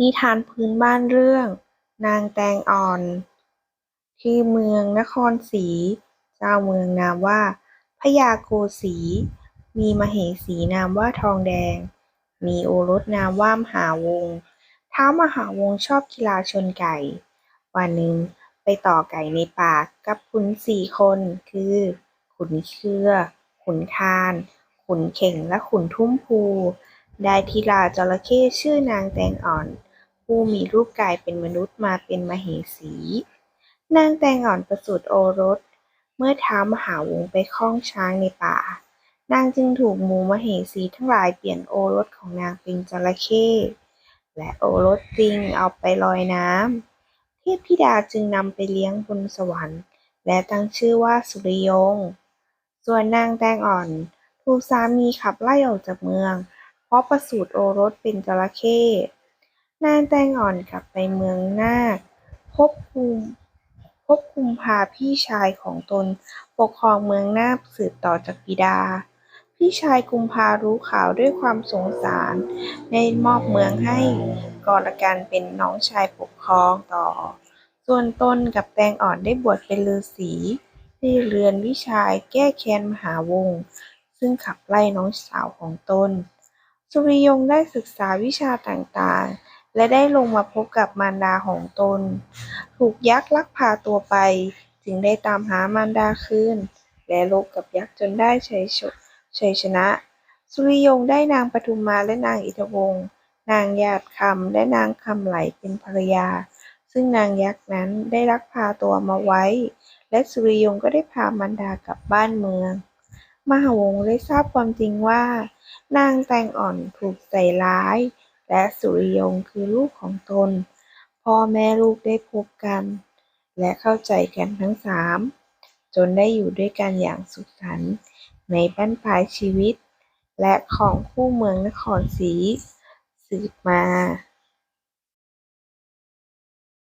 นิทานพื้นบ้านเรื่อง นางแตงอ่อน ที่เมืองนครศรี เจ้าเมืองนามว่าพญาโกสี มีมเหสีนามว่าทองแดง มีโอรสนามว่ามหาวงศ์ท้ามหาวงศ์ชอบกีฬาชนไก่ วันหนึ่งไปต่อไก่ในป่ากับขุนสี่คนคือ ขุนเชื่อขุนคาน ขุนเข่งและขุนทุ่มพู ได้ธิดาจระเข้ชื่อนางแตงอ่อน ผู้มีรูปกายเป็นมนุษย์มาเป็นมเหสี นางแตงอ่อนประสูติโอรส เมื่อท้ามหาวงไปคล้องช้างในป่า นางจึงถูกหมูมเหสีทั้งหลายเปลี่ยนโอรสของนางเป็นจระเข้และโอรสจริงเอาไปลอยน้ำ เทพธิดาจึงนำไปเลี้ยงบนสวรรค์ และตั้งชื่อว่าสุริยง ส่วนนางแตงอ่อน ถูกสามีขับไล่ออกจากเมือง เพราะประสูติโอรสเป็นจระเข้ นางแตงอ่อนกลับไปเมืองนาคพบภูมิพบภูมิพาพี่ชายของตนปกครองเมืองนาสืบต่อจากบิดา พี่ชายกุมภารู้ข่าวด้วยความสงสาร ได้มอบเมืองให้กรกันเป็นน้องชายปกครองต่อ ส่วนตนกับแตงอ่อนได้บวชเป็นฤาษีที่เรือนวิชัยแก้แค้นมหาวงศ์ซึ่งขับไล่น้องสาวของตน สุริยงได้ศึกษาวิชาต่างๆ และได้ลงมาพบกับมารดาของตน ถูกยักษ์ลักพาตัวไป จึงได้ตามหามารดาคืนและรบกับยักษ์จนได้ชัยชชัยชนะ สุริยงได้นางปทุมมาและนางอิทวงศ์นางหยาดคำและนางคำไหลเป็นภรรยา ซึ่งนางยักษ์นั้นได้ลักพาตัวมาไว้ และสุริยงก็ได้พามารดากลับบ้านเมือง มหาวงศ์ได้ทราบความจริงว่า นางแตงอ่อนถูกใส่ร้าย และสุริยงคือลูกของตน พ่อแม่ลูกได้พบกัน และเข้าใจกันทั้งสามจนได้อยู่ด้วยกันอย่างสุขสันต์ในบั้นปลายชีวิต และของคู่เมืองนครศรีสืบมา